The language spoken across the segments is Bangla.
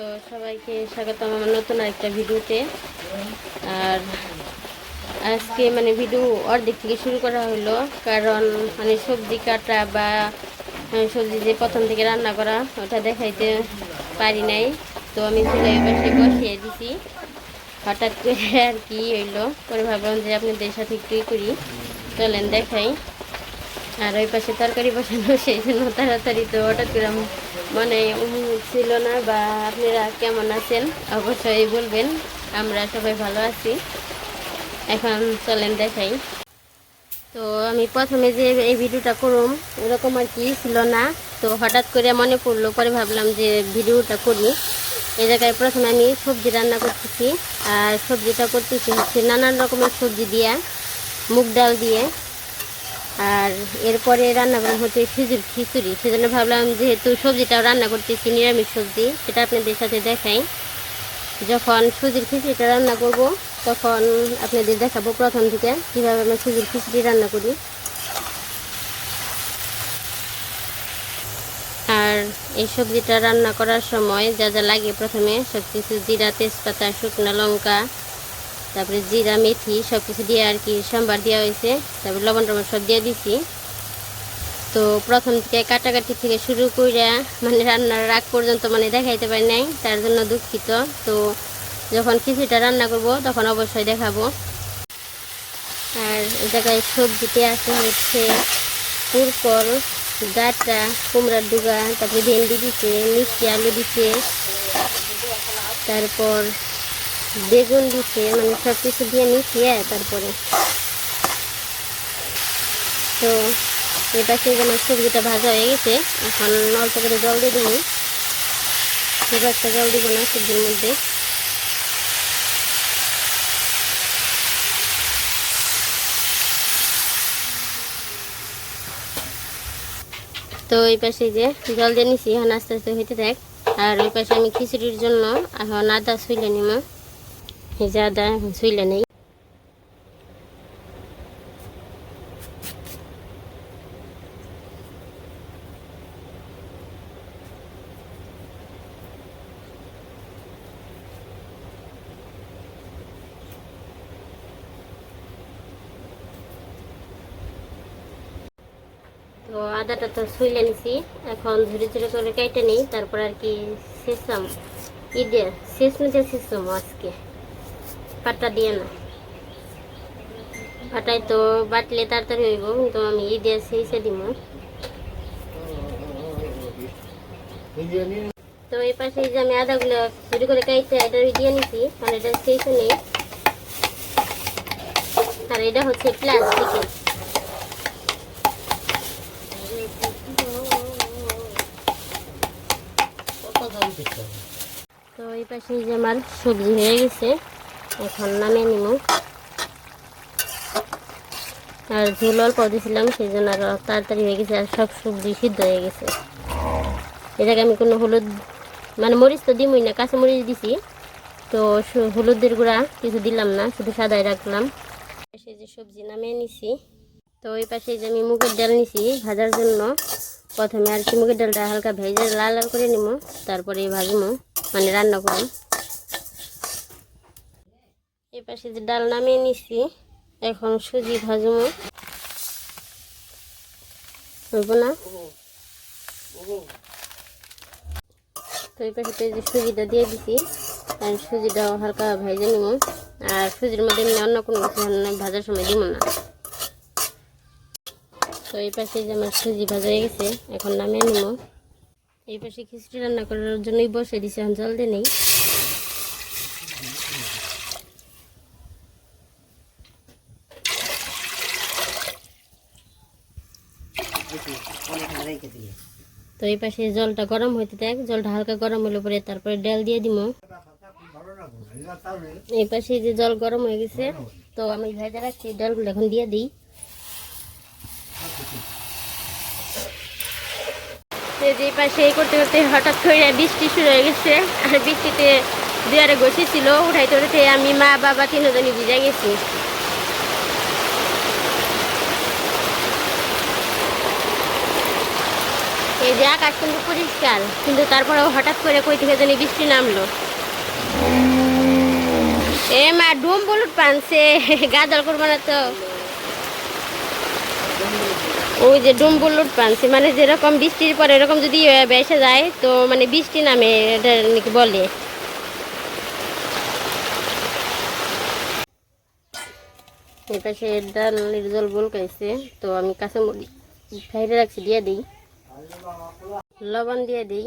তো সবাইকে স্বাগতম আমার নতুন একটা ভিডিওতে। আর আজকে মানে ভিডিও অর্ধেক থেকে শুরু করা হলো, কারণ মানে সবজি কাটা বা সবজি যে প্রথম থেকে রান্না করা, ওটা দেখাইতে পারি নাই। তো আমি চুলাই পাশে বসিয়ে দিছি। হঠাৎ করে আর কি হইল, পরে ভাবলাম যে আপনাদের সাথে একটুই করি। চলেন দেখাই। আর ওই পাশে তরকারি বসানো, সেই জন্য তাড়াতাড়ি তো হঠাৎ করে মনে ছিল না বা আপনারা কেমন আছেন, অবশ্যই বলবেন। আমরা সবাই ভালো আছি। এখন চলেন দেখাই। তো আমি প্রথমে যে এই ভিডিওটা করুম এরকম আর কি ছিল না। তো হঠাৎ করে মনে পড়ল, পরে ভাবলাম যে ভিডিওটা করি। এই জায়গায় প্রথমে আমি সবজি রান্না করতেছি। আর সবজিটা করতেছি হচ্ছে নানান রকমের সবজি দিয়ে, মুগ ডাল দিয়ে। আর এরপরে রান্না করলাম হচ্ছে খিচুড়ি খিচুড়ি। সেজন্য ভাবলাম যেহেতু সবজিটাও রান্না করতেছি, নিরামিষ সবজি, সেটা আপনাদের সাথে দেখাই। যখন সুজির খিচুড়িটা রান্না করব, তখন আপনাদের দেখাবো প্রথম থেকে কীভাবে আমরা সুজির খিচুড়ি রান্না করি। আর এই সবজিটা রান্না করার সময় যা যা লাগে প্রথমে সব কিছু জিরা, তেজপাতা, শুকনো লঙ্কা তারপরে জিরা, মেথি সব কিছু দিয়ে আর কি সোমবার দেওয়া হয়েছে। তারপরে লবণ টবণ সব দিয়ে দিছি। তো প্রথম থেকে কাটাকাটি থেকে শুরু করে মানে রান্নার রাগ পর্যন্ত মানে দেখাইতে পারি নাই, তার জন্য দুঃখিত। তো যখন কিছুটা রান্না করব, তখন অবশ্যই দেখাবো। আর এই জায়গায় সবজিতে আছে হচ্ছে পুরকল ডাটা, কুমড়ার ডুগা, তারপরে ভেন্ডি দিছে, মিষ্টি, আলু দিচ্ছে তারপর বেগুন দিছে মানে সব কিছু দিয়ে মিশিয়ে তারপরে। তো এই পাশে যেমন সবজিটা ভাজা হয়ে গেছে। এখন অল্প করে জল দিয়ে দিই খুব একটা জল দিব না সবজির মধ্যে। তো এই পাশে যে জল দিয়ে নিছি, এখন আস্তে আস্তে হইতে থাক। আর ওই পাশে আমি খিচুড়ির জন্য এখন আদা শুইলে নিব যে আদা শুইলে নেই। তো আদাটা তো শুইলে নিছি। এখন ধীরে ধীরে করে কেটে নিই, তারপর আর কি শেষাম দিয়ে শেষ মিটে শেষাম আজকে। পাটা দিয়ে না। পাটায় তো বাটলে তাড়াতাড়ি হইব, কিন্তু আমি ই দিয়ে শেষে দিব। তো এই পাশে যে আমি আদাগুলো ধীরে করে কেটে এটা দিয়ে নিছি মানে এটা শেষে নেই আর এটা হচ্ছে প্লাস্টিকের তো এই পাশে যে আমার সবজি হয়ে গেছে। এখন নামিয়ে নিব আর ঝোল অল্প দিয়েছিলাম সেই জন্য আরও তাড়াতাড়ি হয়ে গেছে, আর সব সবজি সিদ্ধ হয়ে গেছে। এটাকে আমি কোনো হলুদ মানে মরিচ তো দিমই না, কাঁচা মরিচ দিছি। তো হলুদের গুঁড়া কিছু দিলাম না, শুধু সাদাই রাখলাম। পাশে যে সবজি নামিয়ে নিছি, তো ওই পাশে যে আমি মুগের ডাল নিছি ভাজার জন্য, প্রথমে আর কি মুগের ডালটা হালকা ভেজে লাল লাল করে নিব তারপরে ভাজবো মানে রান্না করব। পাশে যে ডাল নামিয়ে নিছি, এখন সুজি ভাজবো। হইব না? তো যে সুজিটা দিয়ে দিছি, আর সুজিটাও হালকা ভেজে নিব। আর সুজির মধ্যে এমনি অন্য কোনো ভাজার সময় দিব না। তো এই পাশে যে আমার সুজি ভাজা হয়ে গেছে, এখন নামিয়ে নিব। এই পাশে খিচুড়ি রান্না করার জন্যই বসে দিছি, এখন জল দিয়ে নেই। তো এই পাশে জলটা গরম হইতে দেখ, জলটা হালকা গরম হলে পরে তারপরে ডাল দিয়ে দিব এই পাশে যে জল গরম হয়ে গেছে, তো আমি ভেজে রাখছি, ডালগুলো এখন দিয়ে দিই। যে পাশে এই করতে করতে হঠাৎ করে বৃষ্টি শুরু হয়ে গেছে, আর বৃষ্টিতে দুয়ারে ঘষি উঠাইতে উঠাইতে আমি মা, বাবা তিনজনই ভিজে গেছি। এই যে আকাশ কিন্তু পরিষ্কার, কিন্তু তারপরে হঠাৎ করে কই থেকে জানি বৃষ্টি নামলো। এ মা ডুম বলুট পানছে গাজল করব না তো। ওই যে ডুম বলুট পানছে মানে যেরকম বৃষ্টির পরে এরকম যদি বেসে যায়, তো মানে বৃষ্টি নামে এটা নাকি বলে। এটা সে ডাল জল বলকাইছে তো আমি মুড়ি ফ্রাইডে রাখছি, দিয়ে দিই। লবণ দিয়ে দিই।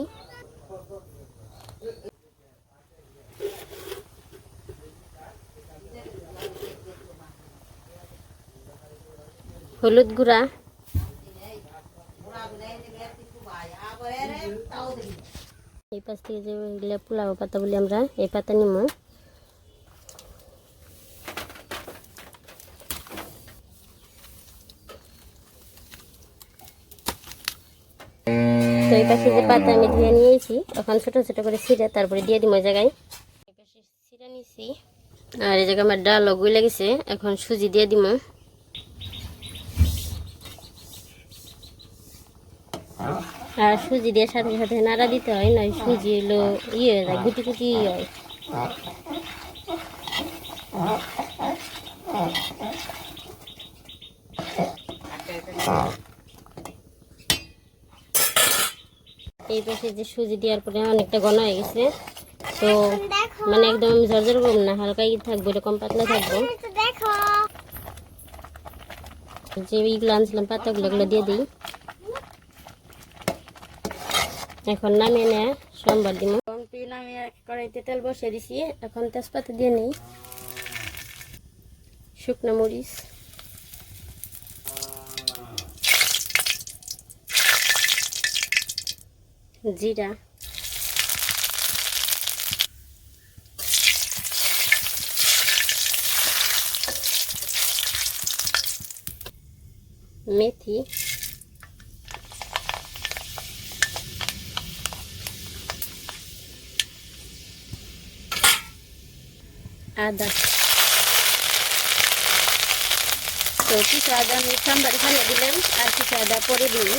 হলুদ গুঁড়া। এই পাশ থেকে যে পোলাও পাতা বলি আমরা, এই পাতা নিমো। এই পাশে যে পাতা আমি ধুয়ে নিয়েছি এখন ছোট ছোট করে ছিঁড়ে তারপরে দিয়ে দিব ওই জায়গায়। এই পাশে ছিঁড়ে নিয়েছি আর এই জায়গায় আমার ডাল গুলে গেছে এখন সুজি দিয়ে দিব। আর সুজি দিয়ে সাথে সাথে নাড়া দিতে হয় নয় সুজি হলো ইয়ে হয়ে যায়, গুটি গুটি হয়। এই পাশে যে সুজি দেওয়ার পরে অনেকটা ঘন হয়ে গেছে। তো মানে একদম আমি ঝরঝর করব না, হালকাই থাকব এরকম পাতলা থাকব। যে এইগুলো আনছিলাম, পাতাগুলো এগুলো দিয়ে দিই। এখন নামিয়ে নেয় সোমবার দিন নামিয়ে কড়াইতে তেল বসিয়ে দিছি, এখন তেজপাতা দিয়ে নিই। শুকনো মরিচ। জিরা। মেথি। আদা। তো কিছু আদা আমি সাম্বারে ফেলে দিলাম, আর কিছু আদা পরে দিই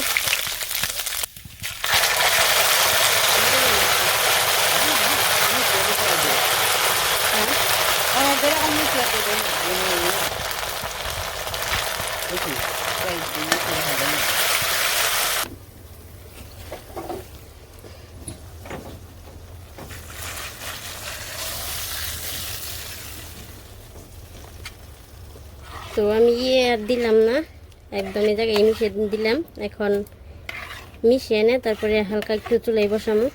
তো আমি ইয়ে আর দিলাম না। একদম এই জায়গায় মিশিয়ে দিলাম। এখন মিশিয়ে এনে তারপরে হালকা একটু চুলাই বসামো।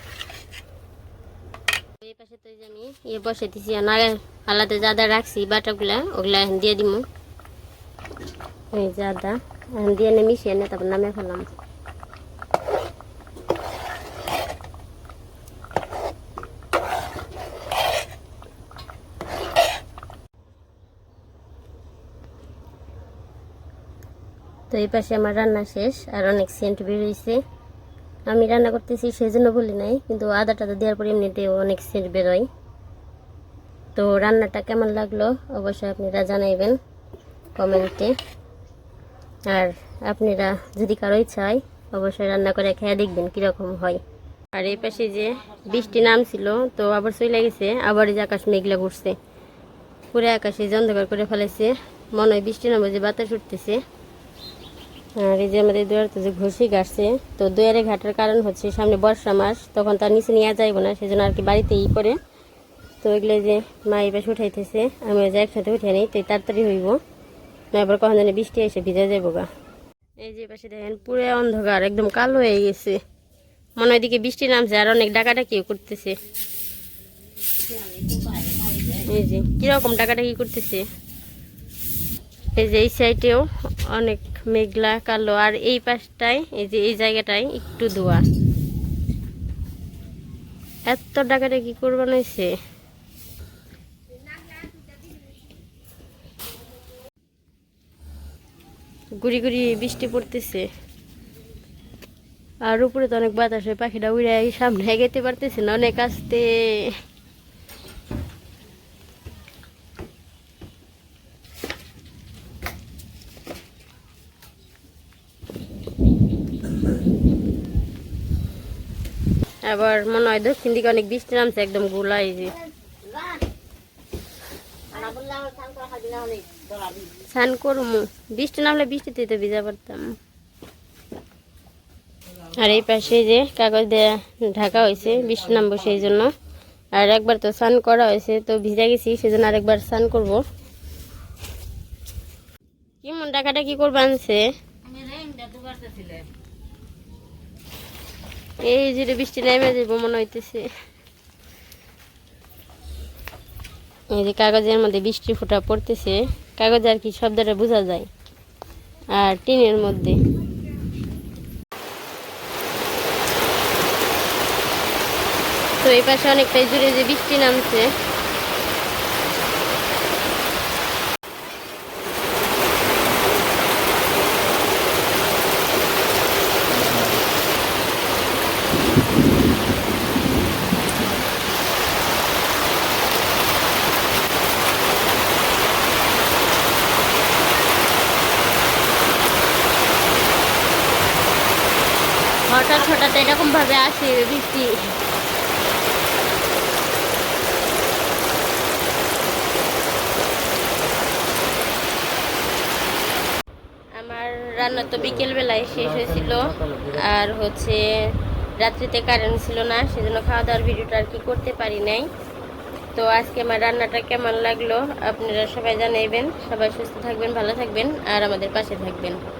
এই পাশে তো আমি ইয়ে বসে দিছি আগে আলাদা জাদা রাখছি বাটাগুলা ওগুলা দিয়ে দিব এই জাদা দিয়ে এনে মিশিয়ে এনে তারপর নামে ফেলাম। তো এই পাশে আমার রান্না শেষ, আর অনেক সেন্ট বেরোইছে আমি রান্না করতেছি সেই জন্য বলি নাই, কিন্তু আদা টাদা দেওয়ার পর এমনিতেও অনেক সেন্ট বেরোয় তো রান্নাটা কেমন লাগল অবশ্যই আপনারা জানাইবেন কমেন্টে। আর আপনারা যদি কারও ইচ্ছা হয়, অবশ্যই রান্না করে খেয়ে দেখবেন কীরকম হয়। আর এই পাশে যে বৃষ্টি নামছিল, তো আবার চলে গেছে আবার যে আকাশ মেঘলা ঘুরছে পুরো আকাশে যে অন্ধকার করে ফেলেছে, মনে হয় বৃষ্টি নামে যে বাতাস উঠতেছে। আর এই যে আমাদের দুয়ারতে যে ঘষি গাছছে তো দুয়ারে ঘাটার কারণ হচ্ছে সামনে বর্ষা মাস, তখন তার নিচে নিয়ে যাইব না, সেজন্য আর কি বাড়িতে ই করে। তো এগুলো যে মা এই পাশে উঠাইতেছে আমি যে একসাথে উঠে নিই তো তাড়াতাড়ি হইব। না এবার কখন জানি বৃষ্টি এসে ভিজে যাব গা। এই যে পাশে দেখেন, পুরো অন্ধকার, একদম কালো হয়ে গেছে। মনে হয় দিকে বৃষ্টি নামছে, আর অনেক ডাকাডাকিও করতেছে। এই যে, কীরকম ডাকাডাকি করতেছে? এই যে এই সাইডেও অনেক মেঘলা, কালো, আর এই পাশটায়, এই যে এই জায়গাটায় একটু ধোয়া। এত টাকাটা কি করব নাইছে? গুড়ি গুড়ি বৃষ্টি পড়তেছে। আর উপরে তো অনেক বাতাস হয়, পাখিটা উড়ে সামনে এগেতে পারতেছে না, অনেক আসতে। আবার মনে হয় দক্ষিণ দিকে অনেক বৃষ্টি নামছে, একদম গোলাই যে। স্নান করব বৃষ্টি নামলে বৃষ্টিতে তো ভিজা পড়তাম। আর এই পাশে যে কাগজ দিয়ে ঢাকা হয়েছে, বৃষ্টি নামবো সেই জন্য। আর একবার তো স্নান করা হয়েছে, তো ভিজা গেছি, সেজন্য আরেকবার স্নান করব। কি মন টাকাটা কি করবে আনছে? এই যে বৃষ্টি নেমে যাব মনে হইতেছে। এই যে কাগজের মধ্যে বৃষ্টি ফোঁটা পড়তেছে, কাগজ আর কি শব্দটা বোঝা যায়। আর টিনের মধ্যে। তো এই পাশে অনেকটাই জুড়ে যে বৃষ্টি নামছে। হঠাৎ হঠাৎ এরকম ভাবে আসে বৃষ্টি। আমার রান্না তো বিকেল বেলায় শেষ হয়েছিল। আর হচ্ছে রাত্রিতে কারেন্ট ছিল না, সেজন্য খাওয়া দাওয়ার ভিডিওটা আর কি করতে পারি নাই। তো আজকে আমার রান্নাটা কেমন লাগল, আপনারা সবাই জানাইবেন। সবাই সুস্থ থাকবেন, ভালো থাকবেন, আর আমাদের পাশে থাকবেন।